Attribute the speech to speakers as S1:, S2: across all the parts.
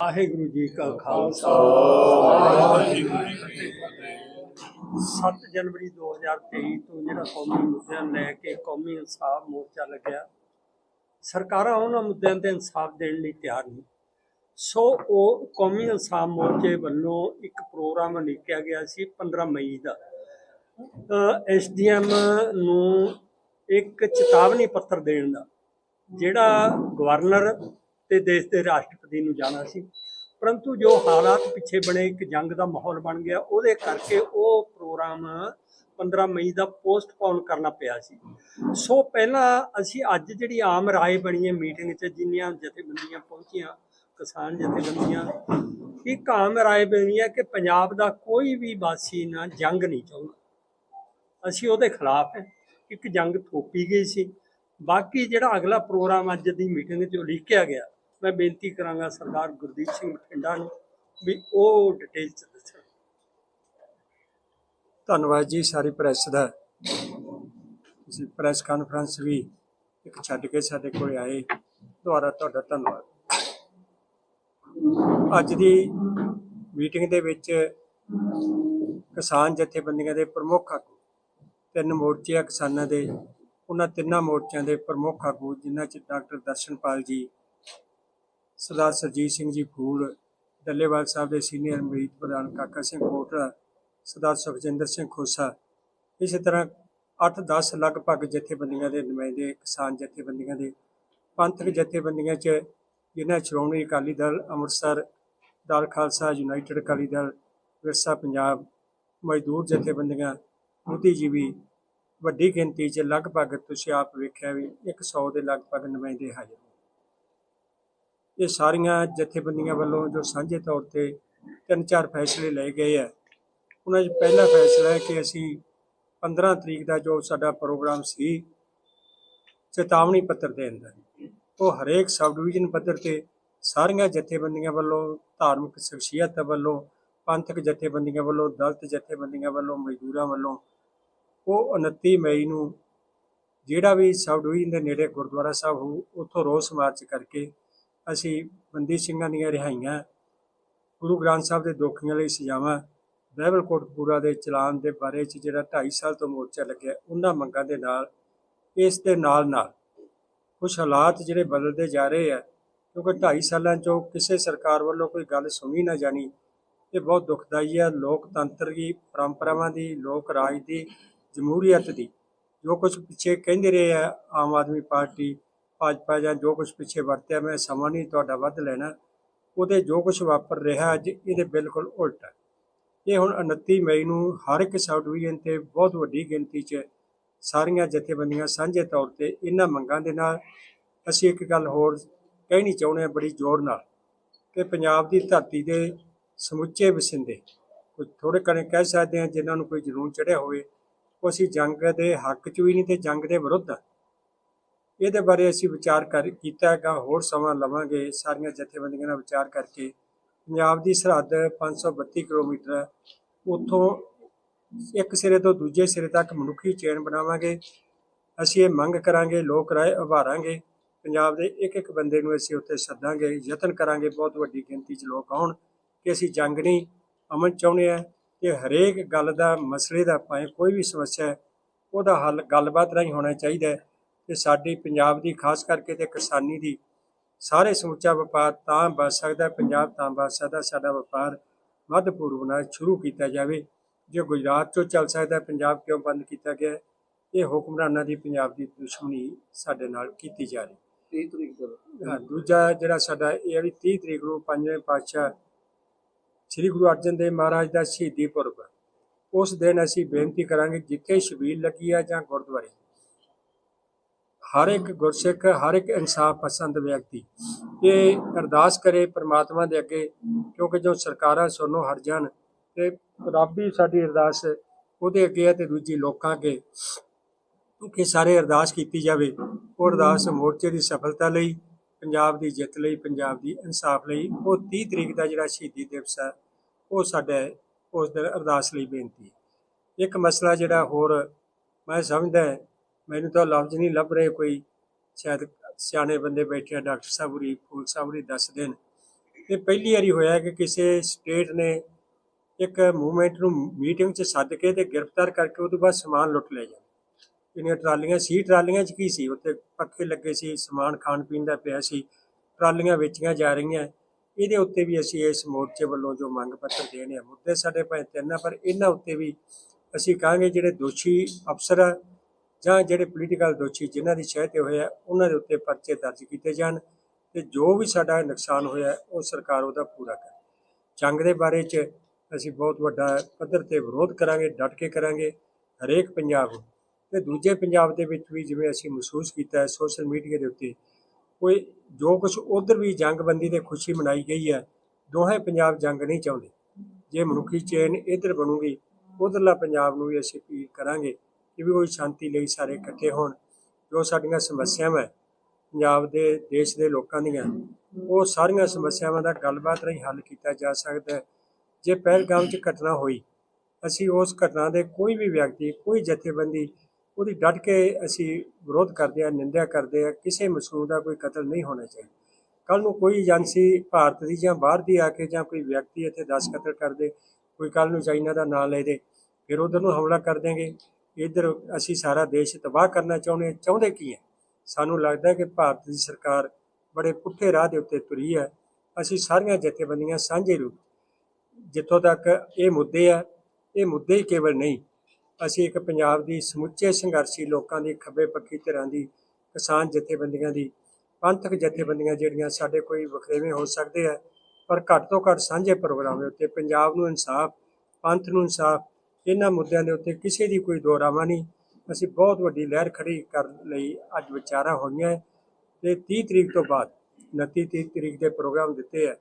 S1: ਵਾਹਿਗੁਰੂ ਜੀ ਕਾ ਖਾਲਸਾ।
S2: ਵਾਹਿਗੁਰੂ ਜੀ ਕੀ ਫਤਿਹ
S1: 7 ਜਨਵਰੀ 2023 ਤੋਂ ਜਿਹੜਾ ਕੌਮੀ ਮੁੱਦਿਆਂ ਲੈ ਕੇ ਕੌਮੀ ਇਨਸਾਫ ਮੋਰਚਾ ਲੱਗਿਆ। ਸਰਕਾਰਾਂ ਉਹਨਾਂ ਮੁੱਦਿਆਂ ਤੇ ਇਨਸਾਫ ਦੇਣ ਲਈ ਤਿਆਰ ਨਹੀਂ ਸੋ ਉਹ ਕੌਮੀ ਇਨਸਾਫ ਮੋਰਚੇ ਵੱਲੋਂ ਇੱਕ ਪ੍ਰੋਗਰਾਮ ਉਲੀਕਿਆ ਗਿਆ ਸੀ 15 ਮਈ ਦਾ। ਐਸਡੀਐਮ ਨੂੰ ਇੱਕ ਚੇਤਾਵਨੀ ਪੱਤਰ ਦੇਣ ਦਾ, ਜਿਹੜਾ ਗਵਰਨਰ ਤੇ ਦੇਸ਼ ਦੇ ਰਾਸ਼ਟਰਪਤੀ ਨੂੰ ਜਾਣਾ ਸੀ। ਪਰੰਤੂ ਜੋ ਹਾਲਾਤ ਪਿੱਛੇ ਬਣੇ, ਇੱਕ ਜੰਗ ਦਾ ਮਾਹੌਲ ਬਣ ਗਿਆ, ਉਹਦੇ ਕਰਕੇ ਉਹ ਪ੍ਰੋਗਰਾਮ 15 ਮਈ ਦਾ ਪੋਸਟਪੋਨ ਕਰਨਾ ਪਿਆ ਸੀ। ਸੋ ਪਹਿਲਾਂ ਅਸੀਂ ਅੱਜ ਜਿਹੜੀ ਆਮ ਰਾਏ ਬਣੀ ਹੈ ਮੀਟਿੰਗ 'ਚ, ਜਿੰਨੀਆਂ ਜਥੇਬੰਦੀਆਂ ਪਹੁੰਚੀਆਂ, ਕਿਸਾਨ ਜਥੇਬੰਦੀਆਂ, ਇੱਕ ਆਮ ਰਾਏ ਬਣੀ ਹੈ ਕਿ ਪੰਜਾਬ ਦਾ ਕੋਈ ਵੀ ਵਾਸੀ ਨਾ ਜੰਗ ਨਹੀਂ ਚਾਹੁੰਦਾ। ਅਸੀਂ ਉਹਦੇ ਖਿਲਾਫ ਹੈ। ਇੱਕ ਜੰਗ ਥੋਪੀ ਗਈ ਸੀ। ਬਾਕੀ ਜਿਹੜਾ ਅਗਲਾ ਪ੍ਰੋਗਰਾਮ ਅੱਜ ਦੀ ਮੀਟਿੰਗ 'ਚ ਉਲੀਕਿਆ ਗਿਆ ਮੈਂ ਬੇਨਤੀ ਕਰਾਂਗਾ ਸਰਦਾਰ ਗੁਰਦੀਪ ਸਿੰਘ ਬਠਿੰਡਾ ਨੂੰ ਵੀ ਉਹ ਡਿਟੇਲ 'ਚ ਦੱਸਣ।
S3: ਧੰਨਵਾਦ ਜੀ ਸਾਰੀ ਪ੍ਰੈਸ ਦਾ। ਤੁਸੀਂ ਪ੍ਰੈਸ ਕਾਨਫਰੰਸ ਵੀ ਇੱਕ ਛੱਡ ਕੇ ਸਾਡੇ ਕੋਲ ਆਏ। ਦੁਆਰਾ ਤੁਹਾਡਾ ਧੰਨਵਾਦ। ਅੱਜ ਦੀ ਮੀਟਿੰਗ ਦੇ ਵਿੱਚ ਕਿਸਾਨ ਜਥੇਬੰਦੀਆਂ ਦੇ ਪ੍ਰਮੁੱਖ ਆਗੂ, ਤਿੰਨ ਮੋਰਚੇ ਆ ਕਿਸਾਨਾਂ ਦੇ, ਉਹਨਾਂ ਤਿੰਨਾਂ ਮੋਰਚਿਆਂ ਦੇ ਪ੍ਰਮੁੱਖ ਆਗੂ, ਜਿਨ੍ਹਾਂ 'ਚ ਡਾਕਟਰ ਦਰਸ਼ਨਪਾਲ ਜੀ ਸਰਦਾਰ ਸਰਜੀਤ ਸਿੰਘ ਜੀ ਫੂਲ, ਡੱਲੇਵਾਲ ਸਾਹਿਬ ਦੇ ਸੀਨੀਅਰ ਮੀਤ ਪ੍ਰਧਾਨ ਕਾਕਾ ਸਿੰਘ ਕੋਟੜਾ ਸਰਦਾਰ ਸੁਖਜਿੰਦਰ ਸਿੰਘ ਖੋਸਾ। ਇਸੇ ਤਰ੍ਹਾਂ 8-10 ਲਗਭਗ ਜਥੇਬੰਦੀਆਂ ਦੇ ਨੁਮਾਇੰਦੇ, ਕਿਸਾਨ ਜਥੇਬੰਦੀਆਂ ਦੇ ਪੰਥਕ ਜਥੇਬੰਦੀਆਂ 'ਚ, ਜਿਨ੍ਹਾਂ ਸ਼੍ਰੋਮਣੀ ਅਕਾਲੀ ਦਲ ਅੰਮ੍ਰਿਤਸਰ, ਦਲ ਖਾਲਸਾ, ਯੂਨਾਈਟਿਡ ਅਕਾਲੀ ਦਲ, ਵਿਰਸਾ ਪੰਜਾਬ, ਮਜ਼ਦੂਰ ਜਥੇਬੰਦੀਆਂ ਬੁੱਧੀਜੀਵੀ ਵੱਡੀ ਗਿਣਤੀ 'ਚ ਲਗਭਗ ਤੁਸੀਂ ਆਪ ਵੇਖਿਆ ਵੀ 100 ਦੇ ਲਗਭਗ ਨੁਮਾਇੰਦੇ ਹਾਜ਼ਰ ਇਹ ਸਾਰੀਆਂ ਜਥੇਬੰਦੀਆਂ ਵੱਲੋਂ ਜੋ ਸਾਂਝੇ ਤੌਰ ਤੇ ਤਿੰਨ ਚਾਰ ਫੈਸਲੇ ਲਏ ਗਏ ਆ, ਉਹਨਾਂ 'ਚ ਪਹਿਲਾ ਫੈਸਲਾ ਹੈ ਕਿ ਅਸੀਂ 15 ਤਰੀਕ ਦਾ ਜੋ ਸਾਡਾ ਪ੍ਰੋਗਰਾਮ ਸੀ, ਚੇਤਾਵਨੀ ਪੱਤਰ ਦੇਣ ਦਾ। ਉਹ ਹਰੇਕ ਸਬ ਡਿਵੀਜ਼ਨ ਪੱਧਰ ਤੇ ਸਾਰੀਆਂ ਜਥੇਬੰਦੀਆਂ ਵੱਲੋਂ, ਧਾਰਮਿਕ ਸ਼ਖਸੀਅਤ ਵੱਲੋਂ, ਪੰਥਕ ਜਥੇਬੰਦੀਆਂ ਵੱਲੋਂ, ਦਲਤ ਜਥੇਬੰਦੀਆਂ ਵੱਲੋਂ, ਮਜ਼ਦੂਰਾਂ ਵੱਲੋਂ, ਉਹ 29 ਮਈ ਨੂੰ ਜਿਹੜਾ ਵੀ ਸਬ ਡਿਵੀਜ਼ਨ ਦੇ ਨੇੜੇ ਗੁਰਦੁਆਰਾ ਸਾਹਿਬ ਹੋ ਉੱਥੋਂ ਰੋਸ ਮਾਰਚ ਕਰਕੇ ਅਸੀਂ ਬੰਦੀ ਸਿੰਘਾਂ ਦੀਆਂ ਰਿਹਾਈਆਂ, ਗੁਰੂ ਗ੍ਰੰਥ ਸਾਹਿਬ ਦੇ ਦੋਖੀਆਂ ਲਈ ਸਜ਼ਾਵਾਂ ਬਾਈਬਲ ਕੋਟਪੂਰਾ ਦੇ ਚਲਾਨ ਦੇ ਬਾਰੇ ਚ ਜਿਹੜਾ 2.5 ਸਾਲ ਤੋਂ ਮੋਰਚਾ ਲੱਗਿਆ, ਉਹਨਾਂ ਮੰਗਾਂ ਦੇ ਨਾਲ, ਇਸ ਦੇ ਨਾਲ ਨਾਲ ਕੁਝ ਹਾਲਾਤ ਜਿਹੜੇ ਬਦਲਦੇ ਜਾ ਰਹੇ ਆ, ਕਿਉਂਕਿ 2.5 ਸਾਲਾਂ ਚੋਂ ਕਿਸੇ ਸਰਕਾਰ ਵੱਲੋਂ ਕੋਈ ਗੱਲ ਸੁਣੀ ਨਾ ਜਾਣੀ, ਇਹ ਬਹੁਤ ਦੁਖਦਾਈ ਹੈ ਲੋਕਤੰਤਰ ਦੀ ਪਰੰਪਰਾਵਾਂ ਦੀ, ਲੋਕ ਰਾਜ ਦੀ ਜਮਹੂਰੀਅਤ ਦੀ, ਜੋ ਕੁਝ ਪਿੱਛੇ ਕਹਿੰਦੇ ਰਹੇ ਆ ਆਮ ਆਦਮੀ ਪਾਰਟੀ ਭਾਜਪਾ ਜਾਂ ਜੋ ਕੁਝ ਪਿੱਛੇ ਵਰਤਿਆ, ਮੈਂ ਸਮਾਂ ਨਹੀਂ ਤੁਹਾਡਾ ਵੱਧ ਲੈਣਾ। ਉਹਦੇ ਜੋ ਕੁਝ ਵਾਪਰ ਰਿਹਾ ਅੱਜ, ਇਹਦੇ ਬਿਲਕੁਲ ਉਲਟ ਹੈ। ਇਹ ਹੁਣ 29 ਮਈ ਨੂੰ ਹਰ ਇੱਕ ਸਬ ਡਿਵੀਜ਼ਨ ਤੇ ਬਹੁਤ ਵੱਡੀ ਗਿਣਤੀ 'ਚ ਸਾਰੀਆਂ ਜਥੇਬੰਦੀਆਂ ਸਾਂਝੇ ਤੌਰ ਤੇ ਇਹਨਾਂ ਮੰਗਾਂ ਦੇ ਨਾਲ ਅਸੀਂ ਇੱਕ ਗੱਲ ਹੋਰ ਕਹਿਣੀ ਚਾਹੁੰਦੇ ਹਾਂ ਬੜੀ ਜ਼ੋਰ ਨਾਲ, ਕਿ ਪੰਜਾਬ ਦੀ ਧਰਤੀ ਦੇ ਸਮੁੱਚੇ ਵਸਿੰਦੇ ਕੁਝ ਥੋੜੇ ਕਣੇ ਕਹਿ ਸਕਦੇ ਹਾਂ ਜਿਨ੍ਹਾਂ ਨੂੰ ਕੋਈ ਜਨੂਨ ਚੜਿਆ ਹੋਵੇ, ਉਹ ਅਸੀਂ ਜੰਗ ਦੇ ਹੱਕ 'ਚ ਵੀ ਨਹੀਂ ਤੇ ਜੰਗ ਦੇ ਵਿਰੁੱਧ ਆ। ਇਹਦੇ ਬਾਰੇ ਅਸੀਂ ਵਿਚਾਰ ਕਰ ਕੀਤਾ ਹੈਗਾ, ਹੋਰ ਸਮਾਂ ਲਵਾਂਗੇ ਸਾਰੀਆਂ ਜਥੇਬੰਦੀਆਂ ਨਾਲ ਵਿਚਾਰ ਕਰਕੇ। ਪੰਜਾਬ ਦੀ ਸਰਹੱਦ 532 ਕਿਲੋਮੀਟਰ ਹੈ। ਉੱਥੋਂ ਇੱਕ ਸਿਰੇ ਤੋਂ ਦੂਜੇ ਸਿਰੇ ਤੱਕ ਮਨੁੱਖੀ ਚੇਨ ਬਣਾਵਾਂਗੇ। ਅਸੀਂ ਇਹ ਮੰਗ ਕਰਾਂਗੇ, ਲੋਕ ਰਾਏ ਉਭਾਰਾਂਗੇ ਪੰਜਾਬ ਦੇ ਇੱਕ ਇੱਕ ਬੰਦੇ ਨੂੰ ਅਸੀਂ ਉੱਥੇ ਸੱਦਾਂਗੇ, ਯਤਨ ਕਰਾਂਗੇ। ਬਹੁਤ ਵੱਡੀ ਗਿਣਤੀ 'ਚ ਲੋਕ ਆਉਣ ਕਿ ਅਸੀਂ ਜੰਗ ਨਹੀਂ, ਅਮਨ ਚਾਹੁੰਦੇ ਆ ਕਿ ਹਰੇਕ ਗੱਲ ਦਾ, ਮਸਲੇ ਦਾ, ਭਾਵੇਂ ਕੋਈ ਵੀ ਸਮੱਸਿਆ ਉਹਦਾ ਹੱਲ ਗੱਲਬਾਤ ਰਾਹੀਂ ਹੋਣਾ ਚਾਹੀਦਾ ਹੈ। ਤੇ ਸਾਡੀ ਪੰਜਾਬ ਦੀ ਖਾਸ ਕਰਕੇ ਤੇ ਕਿਸਾਨੀ ਦੀ ਸਾਰੇ ਸਮੁੱਚਾ ਵਪਾਰ ਤਾਂ ਬਚ ਸਕਦਾ ਪੰਜਾਬ ਤਾਂ ਬਚ ਸਕਦਾ ਸਾਡਾ ਵਪਾਰ ਮੱਧ ਪੂਰਬ ਨਾਲ ਸ਼ੁਰੂ ਕੀਤਾ ਜਾਵੇ ਜੇ ਗੁਜਰਾਤ ਚੋਂ ਚੱਲ ਸਕਦਾ ਪੰਜਾਬ ਕਿਉਂ ਬੰਦ ਕੀਤਾ ਗਿਆ? ਇਹ ਹੁਕਮਰਾਨਾਂ ਦੀ ਪੰਜਾਬ ਦੀ ਦੁਸ਼ਮਣੀ ਸਾਡੇ ਨਾਲ ਕੀਤੀ ਜਾ ਰਹੀ
S2: 30 ਤਰੀਕ ਤੋਂ
S3: ਹਾਂ, ਦੂਜਾ ਜਿਹੜਾ ਸਾਡਾ ਇਹ ਜਿਹੜੀ 30 ਤਰੀਕ ਨੂੰ ਪੰਜਵੇਂ ਪਾਤਸ਼ਾਹ ਸ੍ਰੀ ਗੁਰੂ ਅਰਜਨ ਦੇਵ ਮਹਾਰਾਜ ਦਾ ਸ਼ਹੀਦੀ ਪੁਰਬ। ਉਸ ਦਿਨ ਅਸੀਂ ਬੇਨਤੀ ਕਰਾਂਗੇ ਜਿੱਥੇ ਸ਼ਬੀਲ ਲੱਗੀ ਆ ਜਾਂ ਗੁਰਦੁਆਰੇ ਹਰ ਇੱਕ ਗੁਰਸਿੱਖ, ਹਰ ਇੱਕ ਇਨਸਾਫ ਪਸੰਦ ਵਿਅਕਤੀ। ਇਹ ਅਰਦਾਸ ਕਰੇ ਪ੍ਰਮਾਤਮਾ ਦੇ ਅੱਗੇ, ਕਿਉਂਕਿ ਜੋ ਸਰਕਾਰਾਂ ਸੁਣੋ ਹਟ ਜਾਣ ਤੇ ਰੱਬੀ ਸਾਡੀ ਅਰਦਾਸ ਉਹਦੇ ਅੱਗੇ ਹੈ ਤੇ ਦੂਜੀ ਲੋਕਾਂ ਅੱਗੇ। ਕਿ ਸਾਰੇ ਅਰਦਾਸ ਕੀਤੀ ਜਾਵੇ, ਉਹ ਅਰਦਾਸ ਮੋਰਚੇ ਦੀ ਸਫਲਤਾ ਲਈ, ਪੰਜਾਬ ਦੀ ਜਿੱਤ ਲਈ, ਪੰਜਾਬ ਦੀ ਇਨਸਾਫ ਲਈ, ਉਹ 30 ਤਰੀਕ ਦਾ ਜਿਹੜਾ ਸ਼ਹੀਦੀ ਦਿਵਸ ਹੈ, ਉਹ ਸਾਡਾ ਉਸ ਦਿਨ ਅਰਦਾਸ ਲਈ ਬੇਨਤੀ ਇੱਕ ਮਸਲਾ ਜਿਹੜਾ ਹੋਰ ਮੈਂ ਸਮਝਦਾ ਮੈਨੂੰ ਤਾਂ ਲਫ਼ਜ਼ ਨਹੀਂ ਲੱਭ ਰਹੇ ਕੋਈ। ਸ਼ਾਇਦ ਸਿਆਣੇ ਬੰਦੇ ਬੈਠੇ ਆ, ਡਾਕਟਰ ਸਾਹਿਬ ਉਰੀ ਫੂਲ ਸਾਹਿਬ ਉਰੀ ਦੱਸ ਦੇਣ ਇਹ ਪਹਿਲੀ ਵਾਰੀ ਹੋਇਆ ਕਿ ਕਿਸੇ ਸਟੇਟ ਨੇ ਇੱਕ ਮੂਵਮੈਂਟ ਨੂੰ ਮੀਟਿੰਗ 'ਚ ਸੱਦ ਕੇ ਤੇ ਗ੍ਰਿਫਤਾਰ ਕਰਕੇ ਉਹ ਤੋਂ ਬਾਅਦ ਸਮਾਨ ਲੁੱਟ ਲਿਆ ਜਾਂਦਾ। ਜਿਹੜੀਆਂ ਟਰਾਲੀਆਂ ਸੀ, ਟਰਾਲੀਆਂ 'ਚ ਕੀ ਸੀ? ਉੱਤੇ ਪੱਖੇ ਲੱਗੇ ਸੀ, ਸਮਾਨ ਖਾਣ ਪੀਣ ਦਾ ਪਿਆ ਸੀ, ਟਰਾਲੀਆਂ ਵੇਚੀਆਂ ਜਾ ਰਹੀਆਂ। ਇਹਦੇ ਉੱਤੇ ਵੀ ਅਸੀਂ ਇਸ ਮੋਰਚੇ ਵੱਲੋਂ ਜੋ ਮੰਗ ਪੱਤਰ ਦੇਣੇ ਆ, ਮੁੱਦੇ ਸਾਡੇ ਭਾਵੇਂ ਤਿੰਨ ਆ, ਪਰ ਇਹਨਾਂ ਉੱਤੇ ਵੀ ਅਸੀਂ ਕਹਾਂਗੇ ਜਿਹੜੇ ਦੋਸ਼ੀ ਅਫਸਰ ਆ ਜਾਂ ਜਿਹੜੇ ਪੋਲੀਟੀਕਲ ਦੋਸ਼ੀ ਜਿਨ੍ਹਾਂ ਦੀ ਸ਼ਹਿ ਤੇ ਹੋਇਆ, ਉਹਨਾਂ ਦੇ ਉੱਤੇ ਪਰਚੇ ਦਰਜ ਕੀਤੇ ਜਾਣ ਤੇ ਜੋ ਵੀ ਸਾਡਾ ਨੁਕਸਾਨ ਹੋਇਆ, ਉਹ ਸਰਕਾਰ ਉਹਦਾ ਪੂਰਾ ਕਰੇ। ਜੰਗ ਦੇ ਬਾਰੇ 'ਚ ਅਸੀਂ ਬਹੁਤ ਵੱਡਾ ਪੱਧਰ ਤੇ ਵਿਰੋਧ ਕਰਾਂਗੇ, ਡਟ ਕੇ ਕਰਾਂਗੇ, ਹਰੇਕ ਪੰਜਾਬ ਨੂੰ। ਤੇ ਦੂਜੇ ਪੰਜਾਬ ਦੇ ਵਿੱਚ ਵੀ ਜਿਵੇਂ ਅਸੀਂ ਮਹਿਸੂਸ ਕੀਤਾ ਹੈ ਸੋਸ਼ਲ ਮੀਡੀਆ ਦੇ ਉੱਤੇ, ਕੋਈ ਜੋ ਕੁਝ ਉਧਰ ਵੀ ਜੰਗਬੰਦੀ ਤੇ ਖੁਸ਼ੀ ਮਨਾਈ ਗਈ ਹੈ, ਦੋਹੇ ਪੰਜਾਬ ਜੰਗ ਨਹੀਂ ਚਾਹੁੰਦੇ। ਜੇ ਮਨੁੱਖੀ ਚੇਨ ਇੱਧਰ ਬਣੂਗੀ, ਉਧਰਲਾ ਪੰਜਾਬ ਨੂੰ ਵੀ ਅਸੀਂ ਅਪੀਲ ਕਰਾਂਗੇ ਕਿ ਵੀ ਕੋਈ ਸ਼ਾਂਤੀ ਲਈ ਸਾਰੇ ਇਕੱਠੇ ਹੋਣ, ਜੋ ਸਾਡੀਆਂ ਸਮੱਸਿਆਵਾਂ ਪੰਜਾਬ ਦੇ ਦੇਸ਼ ਦੇ ਲੋਕਾਂ ਦੀਆਂ, ਉਹ ਸਾਰੀਆਂ ਸਮੱਸਿਆਵਾਂ ਦਾ ਗੱਲਬਾਤ ਰਾਹੀਂ ਹੱਲ ਕੀਤਾ ਜਾ ਸਕਦਾ ਹੈ। ਜੇ ਪਹਿਲਗਾਮ 'ਚ ਘਟਨਾ ਹੋਈ, ਅਸੀਂ ਉਸ ਘਟਨਾ ਦੇ ਕੋਈ ਵੀ ਵਿਅਕਤੀ, ਕੋਈ ਜਥੇਬੰਦੀ, ਉਹਦੀ ਡਟ ਕੇ ਅਸੀਂ ਵਿਰੋਧ ਕਰਦੇ ਹਾਂ, ਨਿੰਦਿਆ ਕਰਦੇ ਹਾਂ, ਕਿਸੇ ਮਾਸੂਮ ਦਾ ਕੋਈ ਕਤਲ ਨਹੀਂ ਹੋਣਾ ਚਾਹੀਦਾ। ਕੱਲ ਨੂੰ ਕੋਈ ਏਜੰਸੀ ਭਾਰਤ ਦੀ ਜਾਂ ਬਾਹਰ ਦੀ ਆ ਕੇ ਜਾਂ ਕੋਈ ਵਿਅਕਤੀ ਇੱਥੇ 10 ਕਤਲ ਕਰਦੇ, ਕੋਈ ਕੱਲ ਨੂੰ ਚਾਈਨਾ ਦਾ ਨਾਂ ਲੈ ਦੇ, ਫਿਰ ਉਧਰ ਨੂੰ ਹਮਲਾ ਕਰ ਦੇਂਗੇ ਇੱਧਰ ਅਸੀਂ ਸਾਰਾ ਦੇਸ਼ ਤਬਾਹ ਕਰਨਾ ਚਾਹੁੰਦੇ ਹਾਂ। ਚਾਹੁੰਦੇ ਕੀ ਹੈ ਸਾਨੂੰ ਲੱਗਦਾ ਹੈ ਕਿ ਭਾਰਤ ਦੀ ਸਰਕਾਰ ਬੜੇ ਪੁੱਠੇ ਰਾਹ ਦੇ ਉੱਤੇ ਤੁਰੀ ਹੈ ਅਸੀਂ ਸਾਰੀਆਂ ਜਥੇਬੰਦੀਆਂ ਸਾਂਝੇ ਰੂਪ ਜਿੱਥੋਂ ਤੱਕ ਇਹ ਮੁੱਦੇ ਆ, ਇਹ ਮੁੱਦੇ ਹੀ ਕੇਵਲ ਨਹੀਂ, ਅਸੀਂ ਇੱਕ ਪੰਜਾਬ ਦੀ ਸਮੁੱਚੇ ਸੰਘਰਸ਼ੀ ਲੋਕਾਂ ਦੀ ਖੱਬੇ ਪੱਖੀ ਧਿਰਾਂ ਦੀ, ਕਿਸਾਨ ਜਥੇਬੰਦੀਆਂ ਦੀ, ਪੰਥਕ ਜਥੇਬੰਦੀਆਂ ਜਿਹੜੀਆਂ ਸਾਡੇ ਕੋਈ ਵਖਰੇਵੇਂ ਹੋ ਸਕਦੇ ਆ, ਪਰ ਘੱਟ ਤੋਂ ਘੱਟ ਸਾਂਝੇ ਪ੍ਰੋਗਰਾਮ ਦੇ ਉੱਤੇ ਪੰਜਾਬ ਨੂੰ ਇਨਸਾਫ, ਪੰਥ ਨੂੰ ਇਨਸਾਫ ਇਹਨਾਂ ਮੁੱਦਿਆਂ ਦੇ ਉੱਤੇ ਕਿਸੇ ਦੀ ਕੋਈ ਦੋਰਾਵਾ ਨਹੀਂ। ਅਸੀਂ ਬਹੁਤ ਵੱਡੀ ਲਹਿਰ ਖੜੀ ਕਰਨ ਲਈ। ਅੱਜ ਵਿਚਾਰਾਂ ਹੋਈਆਂ ਹੈ ਤੇ 30 ਤਰੀਕ ਤੋਂ ਬਾਅਦ 29 30 ਤਰੀਕ ਦੇ ਪ੍ਰੋਗਰਾਮ ਦਿੱਤੇ ਆ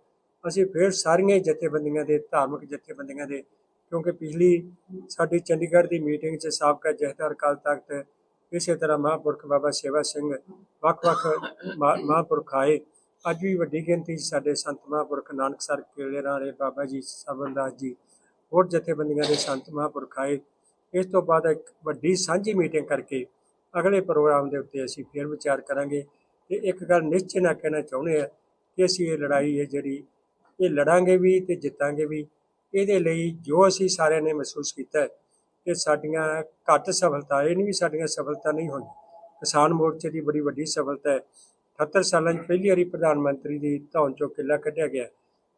S3: ਅਸੀਂ ਫਿਰ ਸਾਰੀਆਂ ਜਥੇਬੰਦੀਆਂ ਦੇ, ਧਾਰਮਿਕ ਜਥੇਬੰਦੀਆਂ ਦੇ, ਕਿਉਂਕਿ ਪਿਛਲੀ ਸਾਡੀ ਚੰਡੀਗੜ੍ਹ ਦੀ ਮੀਟਿੰਗ 'ਚ ਸਾਬਕਾ ਜਥੇਦਾਰ ਅਕਾਲ ਤਖਤ, ਇਸੇ ਤਰ੍ਹਾਂ ਮਹਾਂਪੁਰਖ ਬਾਬਾ ਸੇਵਾ ਸਿੰਘ, ਵੱਖ-ਵੱਖ ਮਹਾ- ਮਹਾਂਪੁਰਖ ਆਏ। ਅੱਜ ਵੀ ਵੱਡੀ ਗਿਣਤੀ 'ਚ ਸਾਡੇ ਸੰਤ ਮਹਾਂਪੁਰਖ ਨਾਨਕ ਸਰ ਕੇਲੇ ਵਾਲੇ ਬਾਬਾ ਜੀ ਸਬਨਦਾਸ ਜੀ ਹੋਰ ਜਥੇਬੰਦੀਆਂ ਦੇ ਸੰਤ ਮਹਾਂਪੁਰਖ ਆਏ। ਇਸ ਤੋਂ ਬਾਅਦ ਇੱਕ ਵੱਡੀ ਸਾਂਝੀ ਮੀਟਿੰਗ ਕਰਕੇ ਅਗਲੇ ਪ੍ਰੋਗਰਾਮ ਦੇ ਉੱਤੇ ਅਸੀਂ ਫਿਰ ਵਿਚਾਰ ਕਰਾਂਗੇ ਤੇ ਇੱਕ ਗੱਲ ਨਿਸ਼ਚੈ ਨਾਲ ਕਹਿਣਾ ਚਾਹੁੰਦੇ ਆ ਕਿ ਅਸੀਂ ਇਹ ਲੜਾਈ ਹੈ ਜਿਹੜੀ ਇਹ ਲੜਾਂਗੇ ਵੀ ਤੇ ਜਿੱਤਾਂਗੇ ਵੀ, ਇਹਦੇ ਲਈ ਜੋ ਅਸੀਂ ਸਾਰਿਆਂ ਨੇ ਮਹਿਸੂਸ ਕੀਤਾ ਕਿ ਸਾਡੀਆਂ ਘੱਟ ਸਫਲਤਾ, ਇਹ ਨਹੀਂ ਵੀ ਸਾਡੀਆਂ ਸਫਲਤਾ ਨਹੀਂ ਹੋਈ। ਕਿਸਾਨ ਮੋਰਚੇ ਦੀ ਬੜੀ ਵੱਡੀ ਸਫਲਤਾ ਹੈ। 78 ਸਾਲਾਂ 'ਚ ਪਹਿਲੀ ਵਾਰੀ ਪ੍ਰਧਾਨ ਮੰਤਰੀ ਦੀ ਧੌਣ ਚੋਂ ਕਿੱਲਾ ਕੱਢਿਆ ਗਿਆ।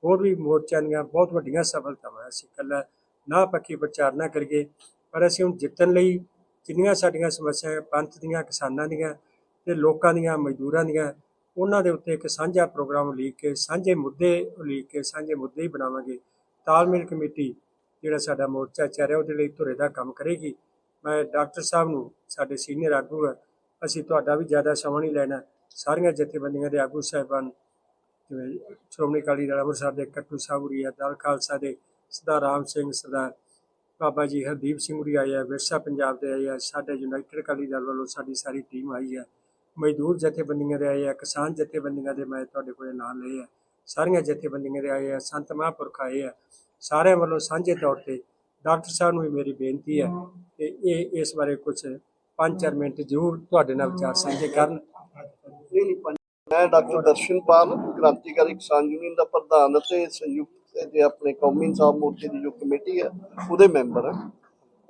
S3: ਹੋਰ ਵੀ ਮੋਰਚਿਆਂ ਦੀਆਂ ਬਹੁਤ ਵੱਡੀਆਂ ਸਫਲਤਾਵਾਂ ਅਸੀਂ ਇਕੱਲਾ ਨਾ ਪੱਕੀ ਪ੍ਰਚਾਰ ਨਾ ਕਰੀਏ, ਪਰ ਅਸੀਂ ਹੁਣ ਜਿੱਤਣ ਲਈ ਜਿੰਨੀਆਂ ਸਾਡੀਆਂ ਸਮੱਸਿਆਵਾਂ ਪੰਥ ਦੀਆਂ, ਕਿਸਾਨਾਂ ਦੀਆਂ ਤੇ ਲੋਕਾਂ ਦੀਆਂ, ਮਜ਼ਦੂਰਾਂ ਦੀਆਂ, ਉਹਨਾਂ ਦੇ ਉੱਤੇ ਇੱਕ ਸਾਂਝਾ ਪ੍ਰੋਗਰਾਮ ਉਲੀਕ ਕੇ, ਸਾਂਝੇ ਮੁੱਦੇ ਉਲੀਕ ਕੇ, ਸਾਂਝੇ ਮੁੱਦੇ ਹੀ ਬਣਾਵਾਂਗੇ। ਤਾਲਮੇਲ ਕਮੇਟੀ ਜਿਹੜਾ ਸਾਡਾ ਮੋਰਚਾ ਚੱਲ ਰਿਹਾ, ਉਹਦੇ ਲਈ ਧੁਰੇ ਦਾ ਕੰਮ ਕਰੇਗੀ। ਮੈਂ ਡਾਕਟਰ ਸਾਹਿਬ ਨੂੰ, ਸਾਡੇ ਸੀਨੀਅਰ ਆਗੂ ਹੈ ਅਸੀਂ ਤੁਹਾਡਾ ਵੀ ਜ਼ਿਆਦਾ ਸਮਾਂ ਨਹੀਂ ਲੈਣਾ। ਸਾਰੀਆਂ ਜਥੇਬੰਦੀਆਂ ਦੇ ਆਗੂ ਸਾਹਿਬਾਨ ਜਿਵੇਂ ਸ਼੍ਰੋਮਣੀ ਅਕਾਲੀ ਦਲ ਅੰਮ੍ਰਿਤਸਰ ਦੇ ਕੱਟੂ ਸਾਹਿਬ ਉਰੀ ਹੈ ਦਲ ਖਾਲਸਾ ਦੇ ਸਰਦਾਰ ਰਾਮ ਸਿੰਘ, ਸਰਦਾਰ ਬਾਬਾ ਜੀ ਹਰਦੀਪ ਸਿੰਘ ਉਰੀ ਆਏ ਆ, ਵਿਰਸਾ ਪੰਜਾਬ ਦੇ ਆਏ ਆ, ਸਾਡੇ ਯੂਨਾਈਟਿਡ ਅਕਾਲੀ ਦਲ ਵੱਲੋਂ ਸਾਡੀ ਸਾਰੀ ਟੀਮ ਆਈ ਹੈ ਮਜ਼ਦੂਰ ਜਥੇਬੰਦੀਆਂ ਦੇ ਆਏ ਆ, ਕਿਸਾਨ ਜਥੇਬੰਦੀਆਂ ਦੇ ਮੈਂ ਤੁਹਾਡੇ ਕੋਲ ਨਾਂ ਲਏ ਆ। ਸਾਰੀਆਂ ਜਥੇਬੰਦੀਆਂ ਦੇ ਆਏ ਆ, ਸੰਤ ਮਹਾਂਪੁਰਖ ਆਏ ਆ। ਸਾਰਿਆਂ ਵੱਲੋਂ ਸਾਂਝੇ ਤੌਰ ਤੇ ਡਾਕਟਰ ਸਾਹਿਬ ਨੂੰ ਵੀ ਮੇਰੀ ਬੇਨਤੀ ਹੈ ਕਿ ਇਹ, ਇਸ ਬਾਰੇ ਕੁਝ 5-4 ਮਿੰਟ ਜ਼ਰੂਰ ਤੁਹਾਡੇ ਨਾਲ ਵਿਚਾਰ ਸਾਂਝੇ ਕਰਨ।
S4: ਮੈਂ ਡਾਕਟਰ ਦਰਸ਼ਨਪਾਲ ਕ੍ਰਾਂਤੀਕਾਰੀ ਕਿਸਾਨ ਯੂਨੀਅਨ ਦਾ ਪ੍ਰਧਾਨ ਅਤੇ ਸੰਯੁਕਤ ਦੇ ਆਪਣੇ ਕੌਮੀ ਇਨਸਾਫ ਮੋਰਚੇ ਦੀ ਜੋ ਕਮੇਟੀ ਹੈ, ਉਹਦੇ ਮੈਂਬਰ ਹਾਂ।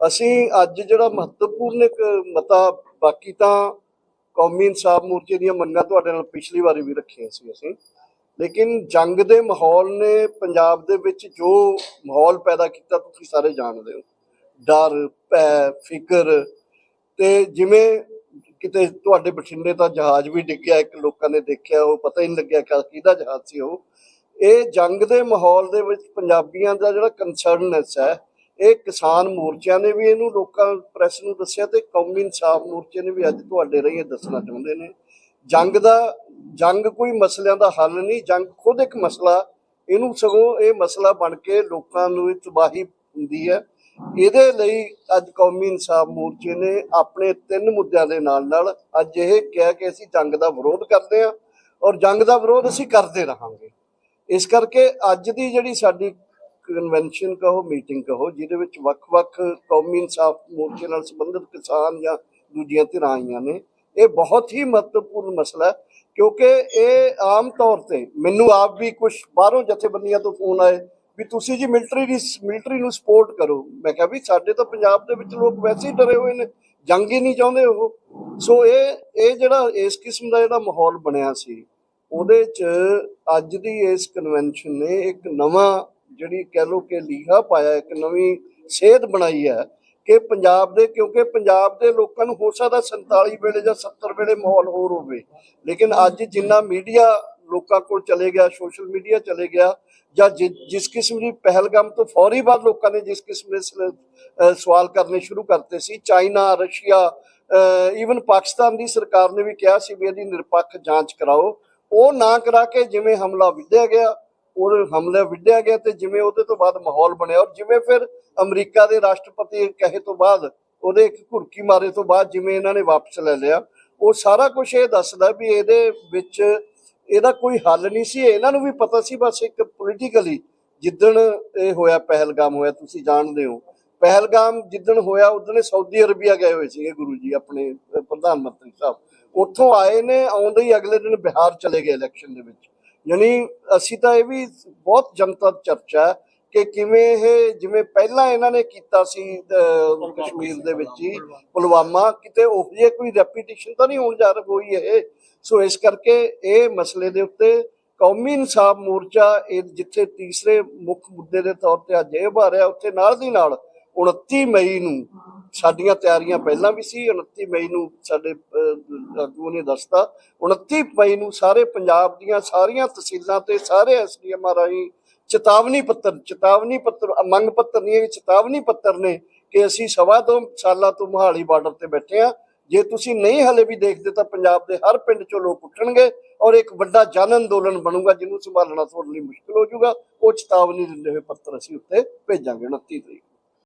S4: ਅਸੀਂ ਅੱਜ ਜਿਹੜਾ ਮਹੱਤਵਪੂਰਨ ਇੱਕ ਮਤਾ ਬਾਕੀ ਤਾਂ ਕੌਮੀ ਇਨਸਾਫ ਮੋਰਚੇ ਦੀਆਂ ਮੰਗਾਂ ਤੁਹਾਡੇ ਨਾਲ ਪਿਛਲੀ ਵਾਰੀ ਵੀ ਰੱਖੀਆਂ ਸੀ ਅਸੀਂ। ਲੇਕਿਨ ਜੰਗ ਦੇ ਮਾਹੌਲ ਨੇ ਪੰਜਾਬ ਦੇ ਵਿੱਚ ਜੋ ਮਾਹੌਲ ਪੈਦਾ ਕੀਤਾ ਤੁਸੀਂ ਸਾਰੇ ਜਾਣਦੇ ਹੋ। ਡਰ, ਭੈ, ਫਿਕਰ ਤੇ ਜਿਵੇਂ ਕਿਤੇ ਤੁਹਾਡੇ ਬਠਿੰਡੇ ਤਾਂ ਜਹਾਜ਼ ਵੀ ਡਿੱਗਿਆ, ਇੱਕ ਲੋਕਾਂ ਨੇ ਦੇਖਿਆ, ਉਹ ਪਤਾ ਹੀ ਨਹੀਂ ਲੱਗਿਆ ਕਿ ਕਿਹਦਾ ਜਹਾਜ਼ ਸੀ ਉਹ। ਇਹ ਜੰਗ ਦੇ ਮਾਹੌਲ ਦੇ ਵਿੱਚ ਪੰਜਾਬੀਆਂ ਦਾ ਜਿਹੜਾ ਕੰਸਰਨਨੈਸ ਹੈ, ਇਹ ਕਿਸਾਨ ਮੋਰਚਿਆਂ ਨੇ ਵੀ ਇਹਨੂੰ ਲੋਕਾਂ, ਪ੍ਰੈਸ ਨੂੰ ਦੱਸਿਆ ਤੇ ਕੌਮੀ ਇਨਸਾਫ ਮੋਰਚੇ ਨੇ ਵੀ ਅੱਜ ਤੁਹਾਡੇ ਰਾਹੀਂ ਦੱਸਣਾ ਚਾਹੁੰਦੇ ਨੇ। ਜੰਗ ਦਾ, ਜੰਗ ਕੋਈ ਮਸਲਿਆਂ ਦਾ ਹੱਲ ਨਹੀਂ, ਜੰਗ ਖੁਦ ਇੱਕ ਮਸਲਾ, ਇਹਨੂੰ ਸਗੋਂ ਇਹ ਮਸਲਾ ਬਣ ਕੇ ਲੋਕਾਂ ਨੂੰ ਤਬਾਹੀ ਹੁੰਦੀ ਹੈ। ਇਹਦੇ ਲਈ ਅੱਜ ਕੌਮੀ ਇਨਸਾਫ ਮੋਰਚੇ ਨੇ ਆਪਣੇ ਤਿੰਨ ਮੁੱਦਿਆਂ ਦੇ ਨਾਲ ਨਾਲ ਅੱਜ ਇਹ ਕਿਹਾ ਕਿ ਅਸੀਂ ਜੰਗ ਦਾ ਵਿਰੋਧ ਕਰਦੇ ਹਾਂ ਔਰ ਜੰਗ ਦਾ ਵਿਰੋਧ ਅਸੀਂ ਕਰਦੇ ਰਹਾਂਗੇ। ਇਸ ਕਰਕੇ ਅੱਜ ਦੀ ਜਿਹੜੀ ਸਾਡੀ ਕਨਵੈਨਸ਼ਨ ਕਹੋ ਮੀਟਿੰਗ ਕਹੋ, ਜਿਹਦੇ ਵਿੱਚ ਵੱਖ-ਵੱਖ ਕੌਮੀ ਇਨਸਾਫ ਮੋਰਚੇ ਨਾਲ ਸੰਬੰਧਿਤ ਕਿਸਾਨ ਜਾਂ ਦੂਜੀਆਂ ਧਿਰਾਂ ਆਈਆਂ ਨੇ, ਇਹ ਬਹੁਤ ਹੀ ਮਹੱਤਵਪੂਰਨ ਮਸਲਾ ਕਿਉਂਕਿ ਇਹ ਆਮ ਤੌਰ ਤੇ ਮੈਨੂੰ ਆਪ ਵੀ ਕੁਝ ਬਾਹਰੋਂ ਜਥੇਬੰਦੀਆਂ ਤੋਂ ਫੋਨ ਆਏ ਵੀ ਤੁਸੀਂ ਜੀ ਮਿਲਟਰੀ ਦੀ ਮਿਲਟਰੀ ਨੂੰ ਸਪੋਰਟ ਕਰੋ। ਮੈਂ ਕਿਹਾ ਵੀ ਸਾਡੇ ਤਾਂ ਪੰਜਾਬ ਦੇ ਵਿੱਚ ਲੋਕ ਵੈਸੇ ਹੀ ਡਰੇ ਹੋਏ ਨੇ, ਜੰਗ ਹੀ ਨਹੀਂ ਚਾਹੁੰਦੇ ਉਹ। ਸੋ ਇਹ ਇਹ ਜਿਹੜਾ ਇਸ ਕਿਸਮ ਦਾ ਜਿਹੜਾ ਮਾਹੌਲ ਬਣਿਆ ਸੀ, ਉਹਦੇ ਚ ਅੱਜ ਦੀ ਇਸ ਕਨਵੈਨਸ਼ਨ ਨੇ ਇੱਕ ਨਵਾਂ ਜਿਹੜੀ ਕਹਿ ਲੋ ਕਿ ਲੀਹਾ ਪਾਇਆ, ਇੱਕ ਨਵੀਂ ਸੇਧ ਬਣਾਈ ਹੈ ਕਿ ਪੰਜਾਬ ਦੇ, ਕਿਉਂਕਿ ਪੰਜਾਬ ਦੇ ਲੋਕਾਂ ਨੂੰ ਹੋ ਸਕਦਾ 47 ਵੇਲੇ ਜਾਂ 70 ਵੇਲੇ ਮਾਹੌਲ ਹੋਰ ਹੋਵੇ। ਲੇਕਿਨ ਅੱਜ ਜਿੰਨਾ ਮੀਡੀਆ ਲੋਕਾਂ ਕੋਲ ਚਲੇ ਗਿਆ ਸੋਸ਼ਲ ਮੀਡੀਆ ਚਲੇ ਗਿਆ ਜਾਂ ਜਿਸ ਕਿਸਮ ਦੀ ਪਹਿਲਗਮ ਤੋਂ ਫੌਰੀ ਬਾਅਦ ਲੋਕਾਂ ਨੇ ਜਿਸ ਕਿਸਮ ਦੇ ਸਵਾਲ ਕਰਨੇ ਸ਼ੁਰੂ ਕਰਤੇ ਸੀ, ਚਾਈਨਾ, ਰਸ਼ੀਆ ਈਵਨ ਪਾਕਿਸਤਾਨ ਦੀ ਸਰਕਾਰ ਨੇ ਵੀ ਕਿਹਾ ਸੀ ਵੀ ਇਹਦੀ ਨਿਰਪੱਖ ਜਾਂਚ ਕਰਾਓ। ਉਹ ਨਾ ਕਰਾ ਕੇ ਜਿਵੇਂ ਹਮਲਾ ਵਿੱਢਿਆ ਗਿਆ, ਉਹ ਹਮਲਾ ਵਿੱਢਿਆ ਗਿਆ ਤੇ ਜਿਵੇਂ ਉਹਦੇ ਤੋਂ ਬਾਅਦ ਮਾਹੌਲ ਬਣਿਆ ਔਰ ਜਿਵੇਂ ਫਿਰ ਅਮਰੀਕਾ ਦੇ ਰਾਸ਼ਟਰਪਤੀ ਕਹੇ ਤੋਂ ਬਾਅਦ, ਉਹਦੇ ਇੱਕ ਘੁਰਕੀ ਮਾਰੇ ਤੋਂ ਬਾਅਦ ਜਿਵੇਂ ਇਹਨਾਂ ਨੇ ਵਾਪਸ ਲੈ ਲਿਆ। ਉਹ ਸਾਰਾ ਕੁਝ ਇਹ ਦੱਸਦਾ ਵੀ ਇਹਦੇ ਵਿੱਚ ਇਹਦਾ ਕੋਈ ਹੱਲ ਨਹੀਂ ਸੀ। ਇਹਨਾਂ ਨੂੰ ਵੀ ਪਤਾ ਸੀ ਬਸ ਇੱਕ ਪੋਲੀਟੀਕਲੀ ਜਿੱਦਣ ਇਹ ਹੋਇਆ, ਪਹਿਲਗਾਮ ਹੋਇਆ, ਤੁਸੀਂ ਜਾਣਦੇ ਹੋ। ਪਹਿਲਗਾਮ ਜਿੱਦਣ ਹੋਇਆ, ਉਦਣ ਸਾਊਦੀ ਅਰਬੀਆ ਗਏ ਹੋਏ ਸੀਗੇ ਗੁਰੂ ਜੀ, ਆਪਣੇ ਪ੍ਰਧਾਨ ਮੰਤਰੀ ਸਾਹਿਬ। ਉੱਥੋਂ ਆਏ ਨੇ, ਆਉਂਦੇ ਹੀ ਅਗਲੇ ਦਿਨ ਬਿਹਾਰ ਚਲੇ ਗਏ ਇਲੈਕਸ਼ਨ ਦੇ ਵਿੱਚ। ਯਾਨੀ ਅਸੀਂ ਤਾਂ ਇਹ ਵੀ ਬਹੁਤ ਜਨਤਾ ਚਰਚਾ ਹੈ ਕਿ ਕਿਵੇਂ ਇਹ ਜਿਵੇਂ ਪਹਿਲਾਂ ਇਹਨਾਂ ਨੇ ਕੀਤਾ ਸੀ ਕਸ਼ਮੀਰ ਦੇ ਵਿੱਚ ਹੀ ਪੁਲਵਾਮਾ, ਕਿਤੇ ਉਹ ਜਿਹੀ ਕੋਈ ਰੈਪੀਟੀਸ਼ਨ ਤਾਂ ਨਹੀਂ ਹੋਣ ਜਾ ਰਹੀ ਹੋਈ ਇਹ। ਸੋ ਇਸ ਕਰਕੇ ਇਹ ਮਸਲੇ ਦੇ ਉੱਤੇ ਕੌਮੀ ਇਨਸਾਫ ਮੋਰਚਾ ਇਹ ਜਿੱਥੇ ਤੀਸਰੇ ਮੁੱਖ ਮੁੱਦੇ ਦੇ ਤੌਰ ਤੇ ਅੱਜ ਇਹ ਉਭਾਰ ਰਿਹਾ, ਉੱਥੇ ਨਾਲ ਦੀ ਨਾਲ 29 ਮਈ ਨੂੰ ਸਾਡੀਆਂ ਤਿਆਰੀਆਂ ਪਹਿਲਾਂ ਵੀ ਸੀ 29 ਮਈ ਨੂੰ ਸਾਡੇ ਆਗੂ ਨੇ ਦੱਸਤਾ। 29 ਮਈ ਨੂੰ ਸਾਰੇ ਪੰਜਾਬ ਦੀਆਂ ਸਾਰੀਆਂ ਤਹਿਸੀਲਾਂ ਤੇ ਸਾਰੇ ਐਸਡੀਐਮ ਰਾਹੀਂ ਚੇਤਾਵਨੀ ਪੱਤਰ ਚੇਤਾਵਨੀ ਪੱਤਰ ਮੰਗ ਪੱਤਰ ਨਹੀਂ, ਇਹ ਚੇਤਾਵਨੀ ਪੱਤਰ ਨੇ ਕਿ ਅਸੀਂ ਸਵਾ ਦੋ ਸਾਲਾਂ ਤੋਂ ਮੋਹਾਲੀ ਬਾਰਡਰ ਤੇ ਬੈਠੇ ਆ ਜੇ ਤੁਸੀਂ ਨਹੀਂ ਹਲੇ ਵੀ ਦੇਖਦੇ ਤਾਂ ਪੰਜਾਬ ਦੇ ਹਰ ਪਿੰਡ ਚੋਂ ਲੋਕ ਉੱਠਣਗੇ ਔਰ ਇੱਕ ਵੱਡਾ ਜਨ ਅੰਦੋਲਨ ਬਣੂਗਾ ਜਿਹਨੂੰ ਸੰਭਾਲਣਾ ਤੁਹਾਡੇ ਲਈ ਮੁਸ਼ਕਲ ਹੋ ਜਾਊਗਾ। ਉਹ ਚੇਤਾਵਨੀ ਦਿੰਦੇ ਹੋਏ ਪੱਤਰ ਅਸੀਂ ਉੱਤੇ ਭੇਜਾਂਗੇ 29 ਤਰੀਕ